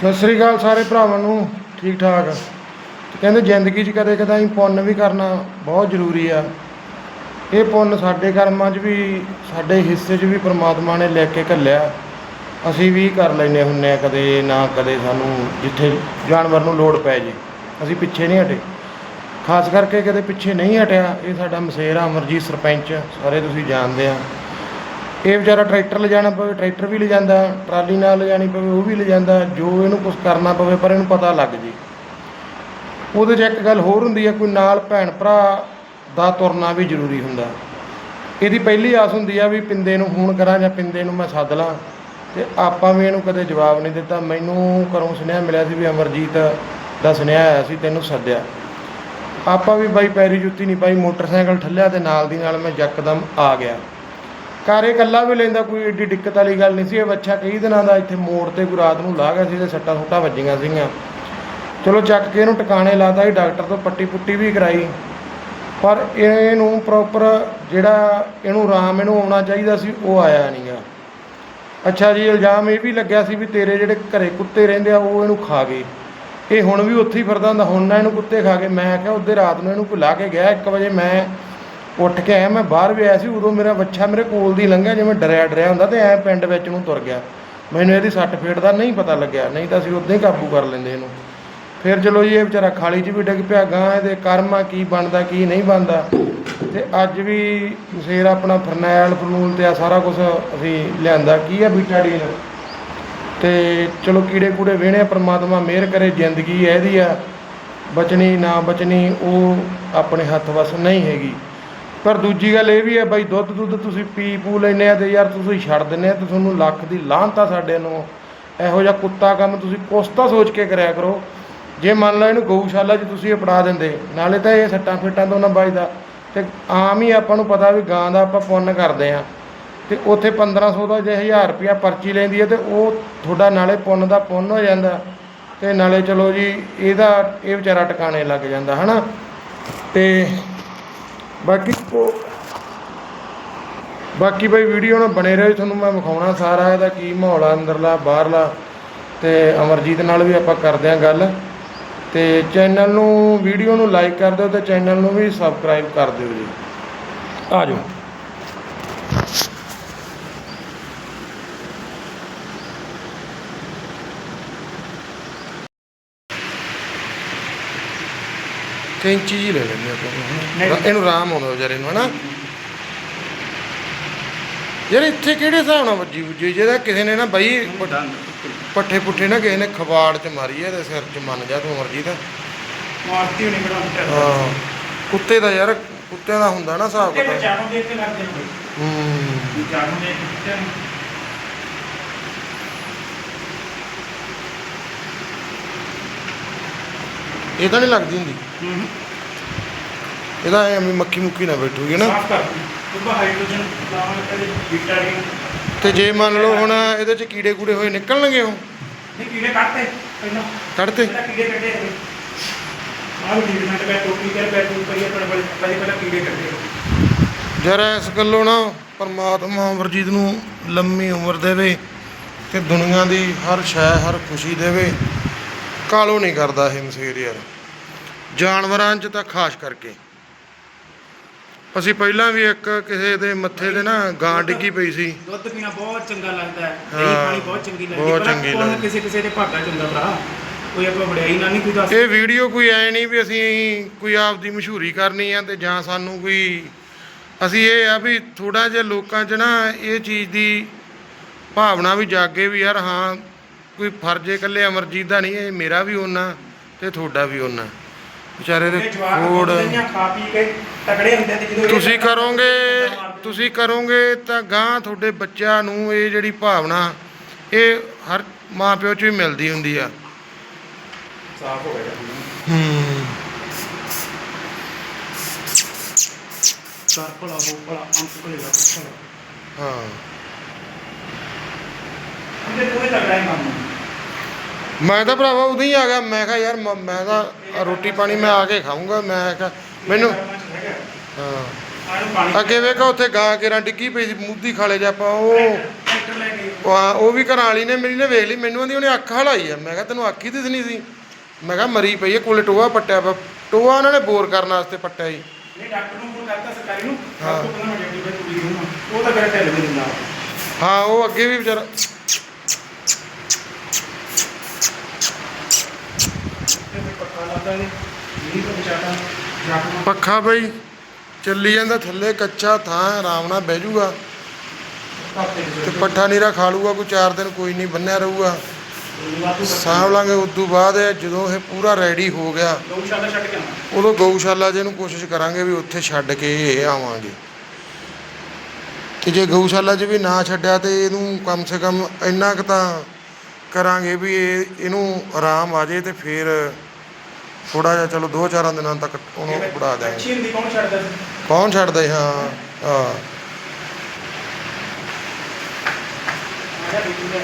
ਸਤਿ ਸ੍ਰੀ ਅਕਾਲ ਸਾਰੇ ਭਰਾਵਾਂ ਨੂੰ, ਠੀਕ ਠਾਕ। ਕਹਿੰਦੇ ਜ਼ਿੰਦਗੀ 'ਚ ਕਦੇ ਕਦਾਈ ਪੁੰਨ ਵੀ ਕਰਨਾ ਬਹੁਤ ਜ਼ਰੂਰੀ ਆ। ਇਹ ਪੁੰਨ ਸਾਡੇ ਕਰਮਾਂ 'ਚ ਵੀ, ਸਾਡੇ ਹਿੱਸੇ 'ਚ ਵੀ ਪ੍ਰਮਾਤਮਾ ਨੇ ਲੈ ਕੇ ਘੱਲਿਆ। ਅਸੀਂ ਵੀ ਕਰ ਲੈਨੇ ਹੁੰਨੇ ਆ ਕਦੇ ਨਾ ਕਦੇ ਸਾਨੂੰ ਜਿੱਥੇ ਜਾਨਵਰ ਨੂੰ ਲੋੜ ਪੈ ਜੇ, ਅਸੀਂ ਪਿੱਛੇ ਨਹੀਂ ਹਟੇ। ਖਾਸ ਕਰਕੇ ਕਦੇ ਪਿੱਛੇ ਨਹੀਂ ਹਟਿਆ, ਇਹ ਸਾਡਾ ਮਸੇਰਾ ਅਮਰਜੀਤ ਸਰਪੰਚ, ਸਾਰੇ ਤੁਸੀਂ ਜਾਣਦੇ ਆ। ਇਹ ਵਿਚਾਰਾ ਟਰੈਕਟਰ ਲਿਜਾਣਾ ਪਵੇ, ਟਰੈਕਟਰ ਵੀ ਲਿਜਾਂਦਾ, ਟਰਾਲੀ ਨਾਲ ਲਿਜਾਣੀ ਪਵੇ, ਉਹ ਵੀ ਲਿਜਾਂਦਾ, ਜੋ ਇਹਨੂੰ ਕੁਝ ਕਰਨਾ ਪਵੇ, ਪਰ ਇਹਨੂੰ ਪਤਾ ਲੱਗ ਜੇ। ਉਹਦੇ 'ਚ ਇੱਕ ਗੱਲ ਹੋਰ ਹੁੰਦੀ ਹੈ ਕੋਈ ਨਾਲ ਭੈਣ ਭਰਾ ਦਾ ਤੁਰਨਾ ਵੀ ਜ਼ਰੂਰੀ ਹੁੰਦਾ। ਇਹਦੀ ਪਹਿਲੀ ਆਸ ਹੁੰਦੀ ਆ ਵੀ ਪਿੰਦੇ ਨੂੰ ਫੋਨ ਕਰਾਂ ਜਾਂ ਪਿੰਦੇ ਨੂੰ ਮੈਂ ਸੱਦ ਲਾਂ, ਤੇ ਆਪਾਂ ਵੀ ਇਹਨੂੰ ਕਦੇ ਜਵਾਬ ਨਹੀਂ ਦਿੱਤਾ। ਮੈਨੂੰ ਘਰੋਂ ਸੁਨੇਹਾ ਮਿਲਿਆ ਸੀ ਵੀ ਅਮਰਜੀਤ ਦਾ ਸੁਨੇਹਾ ਆਇਆ ਸੀ, ਤੈਨੂੰ ਸੱਦਿਆ। ਆਪਾਂ ਵੀ ਬਾਈ ਪੈਰੀ ਜੁੱਤੀ ਨਹੀਂ ਪਾਈ, ਮੋਟਰਸਾਈਕਲ ਠੱਲਿਆ ਤੇ ਨਾਲ ਦੀ ਨਾਲ ਮੈਂ ਯਕਦਮ ਆ ਗਿਆ। ਘਰ ਇਹ ਇਕੱਲਾ ਵੀ ਲੈਂਦਾ, ਕੋਈ ਏਡੀ ਦਿੱਕਤ ਵਾਲੀ ਗੱਲ ਨਹੀਂ ਸੀ। ਇਹ ਬੱਚਾ ਕਈ ਦਿਨਾਂ ਦਾ ਇੱਥੇ ਮੋੜ ਤੇ ਕੋਈ ਰਾਤ ਨੂੰ ਲਾ ਗਿਆ ਸੀ ਤੇ ਸੱਟਾਂ ਸੁੱਟਾਂ ਵੱਜੀਆਂ ਸੀਗੀਆਂ। ਚਲੋ ਚੱਕ ਕੇ ਇਹਨੂੰ ਟਿਕਾਣੇ ਲਾਤਾ ਸੀ, ਡਾਕਟਰ ਤੋਂ ਪੱਟੀ ਪੁੱਟੀ ਵੀ ਕਰਾਈ। ਪਰ ਇਹਨੂੰ ਪ੍ਰੋਪਰ ਜਿਹੜਾ ਇਹਨੂੰ ਆਰਾਮ ਇਹਨੂੰ ਆਉਣਾ ਚਾਹੀਦਾ ਸੀ, ਉਹ ਆਇਆ ਨਹੀਂ ਆ। ਅੱਛਾ ਜੀ, ਇਲਜ਼ਾਮ ਇਹ ਵੀ ਲੱਗਿਆ ਸੀ ਵੀ ਤੇਰੇ ਜਿਹੜੇ ਘਰੇ ਕੁੱਤੇ ਰਹਿੰਦੇ ਆ, ਉਹ ਇਹਨੂੰ ਖਾ ਗਏ। ਇਹ ਹੁਣ ਵੀ ਉੱਥੇ ਹੀ ਫਿਰਦਾ ਹੁੰਦਾ, ਹੁਣ ਨਾ ਇਹਨੂੰ ਕੁੱਤੇ ਖਾ ਗਏ। ਮੈਂ ਕਿਹਾ ਉਹਦੇ ਰਾਤ ਨੂੰ ਇਹਨੂੰ ਕੋਈ ਲਾ ਕੇ ਗਿਆ 1 ਵਜੇ ਮੈਂ ਉੱਠ ਕੇ ਆਇਆ, ਮੈਂ ਬਾਹਰ ਵੀ ਆਇਆ ਸੀ, ਉਦੋਂ ਮੇਰਾ ਬੱਚਾ ਮੇਰੇ ਕੋਲ ਦੀ ਲੰਘਿਆ, ਜਿਵੇਂ ਡਰਿਆ ਡਰਿਆ ਹੁੰਦਾ ਤੇ ਐ ਪਿੰਡ ਵਿੱਚ ਨੂੰ ਤੁਰ ਗਿਆ। ਮੈਨੂੰ ਇਹਦੀ ਸੱਟ ਫੇਟ ਦਾ ਨਹੀਂ ਪਤਾ ਲੱਗਿਆ, ਨਹੀਂ ਤਾਂ ਅਸੀਂ ਉਦਾਂ ਹੀ ਕਾਬੂ ਕਰ ਲੈਂਦੇ ਇਹਨੂੰ। ਫਿਰ ਚਲੋ ਜੀ, ਇਹ ਵਿਚਾਰਾ ਖਾਲੀ 'ਚ ਵੀ ਡਿੱਗ ਪਿਆ ਗਾਂ ਇਹਦੇ ਕਰਮਾ ਕੀ ਬਣਦਾ, ਕੀ ਨਹੀਂ ਬਣਦਾ। ਤੇ ਅੱਜ ਵੀ ਮਸੇਰ ਆਪਣਾ ਫਰਨੈਲ, ਫਰਨੂਲ ਤੇ ਆ ਸਾਰਾ ਕੁਝ ਅਸੀਂ ਲਿਆਂਦਾ, ਕੀ ਆ ਬੀਟਾਡੀਨ ਤੇ ਚਲੋ ਕੀੜੇ ਕੂੜੇ ਵੇਹਣੇ ਪਰਮਾਤਮਾ ਮਿਹਰ ਕਰੇ, ਜ਼ਿੰਦਗੀ ਇਹਦੀ ਆ। ਬਚਣੀ ਨਾ ਬਚਣੀ, ਉਹ ਆਪਣੇ ਹੱਥ ਵਸ ਨਹੀਂ ਹੈਗੀ। ਪਰ ਦੂਜੀ ਗੱਲ ਇਹ ਵੀ ਹੈ ਬਾਈ, ਦੁੱਧ ਦੁੱਧ ਤੁਸੀਂ ਪੀ ਪੂ ਲੈਨੇ ਆ ਤੇ ਯਾਰ ਤੁਸੀਂ ਛੱਡ ਦਿੰਨੇ ਆ ਤੇ ਤੁਹਾਨੂੰ ਲੱਖ ਦੀ ਲਾਹਨਤ ਆ ਸਾਡੇ ਨੂੰ। ਇਹੋ ਜਿਹਾ ਕੁੱਤਾ ਕੰਮ ਤੁਸੀਂ ਕੁਛ ਤਾਂ ਸੋਚ ਕੇ ਕਰਿਆ ਕਰੋ। ਜੇ ਮੰਨ ਲਓ ਇਹਨੂੰ ਗਊਸ਼ਾਲਾ 'ਚ ਤੁਸੀਂ ਅਪਣਾ ਦਿੰਦੇ, ਨਾਲੇ ਤਾਂ ਇਹ ਸੱਟਾਂ ਫੇਟਾਂ ਤੋਂ ਨਾ ਬਚਦਾ ਤੇ ਆਮ ਹੀ ਆਪਾਂ ਨੂੰ ਪਤਾ ਵੀ ਗਾਂ ਦਾ ਆਪਾਂ ਪੁੰਨ ਕਰਦੇ ਆ। ਤੇ ਉੱਥੇ 1500 ਦਾ ਜੇ 1000 ਰੁਪਿਆ ਪਰਚੀ ਲੈਂਦੀ ਹੈ ਤੇ ਉਹ ਤੁਹਾਡਾ ਨਾਲੇ ਪੁੰਨ ਦਾ ਪੁੰਨ ਹੋ ਜਾਂਦਾ। ਤੇ ਨਾਲੇ ਚਲੋ ਜੀ, ਇਹਦਾ ਇਹ ਵਿਚਾਰਾ ਟਿਕਾਣੇ ਲੱਗ ਜਾਂਦਾ, ਹਨਾ? ਤੇ ਬਾਕੀ ਉਹ ਬਾਕੀ ਬਈ ਵੀਡੀਓ ਨਾਲ ਬਣੇ ਰਹੋ ਤੁਹਾਨੂੰ ਮੈਂ ਵਿਖਾਉਣਾ ਸਾਰਾ ਇਹਦਾ ਕੀ ਮਾਹੌਲ ਆ, ਅੰਦਰਲਾ, ਬਾਹਰਲਾ ਤੇ ਅਮਰਜੀਤ ਨਾਲ ਵੀ ਆਪਾਂ ਕਰਦੇ ਆਂ ਗੱਲ। ਤੇ ਚੈਨਲ ਨੂੰ ਵੀਡੀਓ ਨੂੰ ਲਾਈਕ ਕਰ ਦਿਓ ਤੇ ਚੈਨਲ ਨੂੰ ਵੀ ਸਬਸਕ੍ਰਾਈਬ ਕਰ ਦਿਓ ਜੀ। ਆ ਜਾਓ। ਕੈਂਚੀ ਜੀ ਲੈ ਲੈਂਦੇ ਆਪਾਂ ਨਹੀਂ। ਇਹਨੂੰ ਆਰਾਮ ਆਉਂਦਾ ਵਿਚਾਰੇ ਨੂੰ ਹਨਾ ਯਾਰ ਇੱਥੇ ਕਿਹੜੇ ਹਿਸਾਬ ਨਾਲ ਵੱਜੀ ਵੱਜੀ ਜਿਹਦਾ ਕਿਸੇ ਨੇ ਨਾ ਬਈ ਪੱਠੇ ਪੁੱਠੇ ਨਾ ਕਿਸੇ ਨੇ ਖਵਾੜ ਚ ਮਾਰੀ ਐ ਤੇ ਸਿਰ ਚ ਮੰਨ ਜਾ ਤੂੰ ਮਰਜ਼ੀ ਤਾਂ ਮਾਰਤੀ ਹੋਣੀ ਬੜਾ ਹਾਂ ਕੁੱਤੇ ਦਾ ਯਾਰ ਕੁੱਤਿਆਂ ਦਾ ਹੁੰਦਾ ਨਾ ਹਿਸਾਬ ਤੇ ਕਿਤਾਬ ਜਾਣੋ ਦੇਖ ਕੇ ਲੱਗਦੇ ਨੇ ਬਈ ਹੂੰ ਜਾਣੋ ਦੇਖ ਕੇ ਇਹ ਤਾਂ ਨਹੀਂ ਲੱਗਦੀ ਹੁੰਦੀ। ਹੂੰ ਇਹਦਾ ਐਵੇਂ ਮੱਖੀ ਮੁੱਖੀ ਨਾ ਬੈਠੂਗੀ ਨਾ ਸਾਫ਼ ਕਰ ਉਹ ਹਾਈਡਰੋਜਨ ਲਾਉਣ ਤੇ ਵਿਟਾਮਿਨ ਤੇ ਜੇ ਮੰਨ ਲਓ ਹੁਣ ਇਹਦੇ ਚ ਕੀੜੇ ਕੂੜੇ ਹੋਏ ਨਿਕਲਣਗੇ ਉਹ? ਨਹੀਂ ਕੀੜੇ ਕੱਟਦੇ ਪਹਿਲਾਂ। ਕੱਢਤੇ ਪਹਿਲਾਂ ਕੀੜੇ ਕੱਢੇ ਹੋਏ। ਆਹ ਟ੍ਰੀਟਮੈਂਟ ਬੈ ਟੋਪੀ ਕਰ ਬੈ ਟੂ ਕਰੀਏ ਆਪਣੇ ਬੜੇ ਪਹਿਲੇ ਪਹਿਲਾਂ ਕੀੜੇ ਕੱਢੇ ਜਰਾ ਇਸ ਗੱਲੋਂ ਨਾ ਪਰਮਾਤਮਾ ਅਮਰਜੀਤ ਨੂੰ ਲੰਮੀ ਉਮਰ ਦੇਵੇ ਤੇ ਦੁਨੀਆ ਦੀ ਹਰ ਸ਼ੈ ਹਰ ਖੁਸ਼ੀ ਦੇਵੇ। ਕਾਲੋ ਨਹੀਂ ਕਰਦਾ ਇਹ ਮਸੇਰ ਯਾਰ। ਜਾਨਵਰਾਂ 'ਚ ਤਾਂ ਖਾਸ ਕਰਕੇ। ਅਸੀਂ ਪਹਿਲਾਂ ਵੀ ਇੱਕ ਕਿਸੇ ਦੇ ਮੱਥੇ ਤੇ ਨਾ ਗਾਂ ਡਿੱਗੀ ਪਈ ਸੀ। ਦੁੱਧ ਪੀਣਾ ਬਹੁਤ ਚੰਗਾ ਲੱਗਦਾ ਹੈ। ਹਾਂ, ਦਹੀਂ ਪਾਣੀ ਬਹੁਤ ਚੰਗੀ ਲੱਗਦੀ ਬਹੁਤ ਚੰਗੀ ਲੱਗਦੀ। ਕਿਸੇ ਕਿਸੇ ਦੇ ਭਾਗਾ ਚ ਹੁੰਦਾ ਭਰਾ। ਕੋਈ ਆਪਾਂ ਵਡਿਆਈ ਨਾਲ ਨਹੀਂ ਕੋਈ ਦੱਸ ਇਹ ਵੀਡੀਓ ਕੋਈ ਐ ਨਹੀਂ ਵੀ ਅਸੀਂ ਕੋਈ ਆਪਦੀ ਮਸ਼ਹੂਰੀ ਕਰਨੀ ਆ ਤੇ ਜਾਂ ਸਾਨੂੰ ਕੋਈ ਅਸੀਂ ਇਹ ਆ ਵੀ ਥੋੜਾ ਜਿਹਾ ਲੋਕਾਂ 'ਚ ਨਾ ਇਹ ਚੀਜ਼ ਦੀ ਭਾਵਨਾ ਵੀ ਜਾਗੇ ਵੀ ਯਾਰ ਹਾਂ ਕੋਈ ਫਰਜ਼ ਇਕੱਲੇ ਅਮਰਜੀਤ ਦਾ ਨਹੀਂ ਇਹ ਮੇਰਾ ਵੀ ਉਹਨਾਂ ਤੇ ਤੁਹਾਡਾ ਵੀ ਉਹਨਾਂ ਵਿਚਾਰੇ ਦੇ ਕੋੜ ਦੁਨੀਆ ਖਾ ਪੀ ਕੇ ਤਕੜੇ ਹੁੰਦੇ ਤੇ ਜਦੋਂ ਇਹ ਤੁਸੀਂ ਕਰੋਗੇ। ਤੁਸੀਂ ਕਰੋਗੇ ਤਾਂ ਗਾਂ ਤੁਹਾਡੇ ਬੱਚਿਆਂ ਨੂੰ ਇਹ ਜਿਹੜੀ ਭਾਵਨਾ ਇਹ ਹਰ ਮਾਂ ਪਿਓ 'ਚ ਵੀ ਮਿਲਦੀ ਹੁੰਦੀ ਆ। ਸਾਫ਼ ਹੋ ਗਿਆ। ਹੂੰ ਚਾਰ ਭਲਾ ਹੋ ਭਲਾ ਅੰਕ ਭਲੇ ਦਾ ਹਾਂ। ਉਹਦੇ ਦੋਵੇਂ ਤਗੜਾ ਹੀ ਮੰਨ ਮੈਂ ਤਾਂ ਭਰਾਵਾ ਉਦੋਂ ਹੀ ਆ ਗਿਆ ਮੈਂ ਕਿਹਾ ਯਾਰ ਮ- ਮੈਂ ਤਾਂ ਰੋਟੀ ਪਾਣੀ ਮੈਂ ਆ ਕੇ ਖਾਊਂਗਾ ਮੈਂ ਕਿਹਾ ਮੈਨੂੰ ਹਾਂ। ਆਨੂੰ ਪਾਣੀ ਅੱਗੇ ਵੇਖੋ ਉੱਥੇ ਗਾਂ ਕੇਰਾਂ ਡਿੱਗੀ ਪਈ ਸੀ ਮੂਧੀ ਖਾਲੇ ਜਾ ਆਪਾਂ ਉਹ ਟਰੈਕਟਰ ਲੈ ਕੇ ਉਹ ਆ- ਉਹ ਵੀ ਘਰਾਂ ਵਾਲੀ ਨੇ ਮੇਰੀ ਨੇ ਵੇਖ ਲਈ ਮੈਨੂੰ ਆਂਦੀ ਉਹਨੇ ਅੱਖ ਹਲਾਈ ਆ ਮੈਂ ਕਿਹਾ ਤੈਨੂੰ ਅੱਖ ਹੀ ਦਿਸਣੀ ਸੀ। ਮੈਂ ਕਿਹਾ ਮਰੀ ਪਈ ਹੈ ਕੋਲੇ ਟੋਆ ਪੱਟਿਆ ਵਾ ਟੋਆ ਉਹਨਾਂ ਨੇ ਬੋਰ ਕਰਨ ਵਾਸਤੇ ਪੱਟਿਆ ਜੀ ਨਹੀਂ ਡਾਕਟਰ ਨੂੰ ਫੋਨ ਕਰਤਾ ਸਰਕਾਰੀ ਨੂੰ ਹਾਂ। ਮੈਂ ਡਿਊਟੀ ਤੇ ਉਹ ਤਾਂ ਢਿੱਲ ਵੀ ਦਿੰਦਾ। ਹਾਂ ਉਹ ਅੱਗੇ ਵੀ ਵਿਚਾਰਾ ਤੇ ਫਿਰ ਪੱਖਾ ਬਈ ਚੱਲੀ ਜਾਂਦਾ ਥੱਲੇ ਕੱਚਾ ਥਾਂ ਆਰਾਮ ਨਾਲ ਬਹਿ ਪਾਪੇ ਤੇ ਪੱਠਾ ਨੀਰਾ ਖਾ ਲੂਗਾ ਕੋਈ 4 ਦਿਨ ਕੋਈ ਨਹੀਂ ਬੰਨਿਆ ਰਹੂਗਾ। ਸਾਂਭ ਲਾਂਗੇ ਉਦੋਂ ਬਾਅਦ ਜਦੋਂ ਇਹ ਪੂਰਾ ਰੈਡੀ ਹੋ ਗਿਆ ਗਊਸ਼ਾਲਾ ਛੱਡ ਕੇ ਆਉਣਾ। ਉਦੋਂ ਗਊਸ਼ਾਲਾ ਜੇ ਨੂੰ ਕੋਸ਼ਿਸ਼ ਕਰਾਂਗੇ ਵੀ ਉੱਥੇ ਛੱਡ ਕੇ ਇਹ ਆਵਾਂਗੇ। ਤੇ ਜੇ ਗਊਸ਼ਾਲਾ 'ਚ ਵੀ ਨਾ ਛੱਡਿਆ ਤੇ ਇਹਨੂੰ ਕਮ ਸੇ ਕਮ ਇੰਨਾ ਕੁ ਤਾਂ ਕਰਾਂਗੇ ਵੀ ਇਹ ਇਹਨੂੰ ਆਰਾਮ ਆ ਜੇ ਤੇ ਫਿਰ ਥੋੜਾ ਜਿਹਾ ਚਲੋ ਦੋ ਚਾਰਾਂ ਦਿਨਾਂ ਤੱਕ ਉਹਨੂੰ ਅੱਛੀ ਹੁੰਦੀ ਕੌਣ ਛੱਡਦਾ ਸੀ? ਕੌਣ ਛੱਡਦਾ ਸੀ? ਹਾਂ ਹਾਂ। ਆਇਆ ਡਿਊਟੀ ਤੇ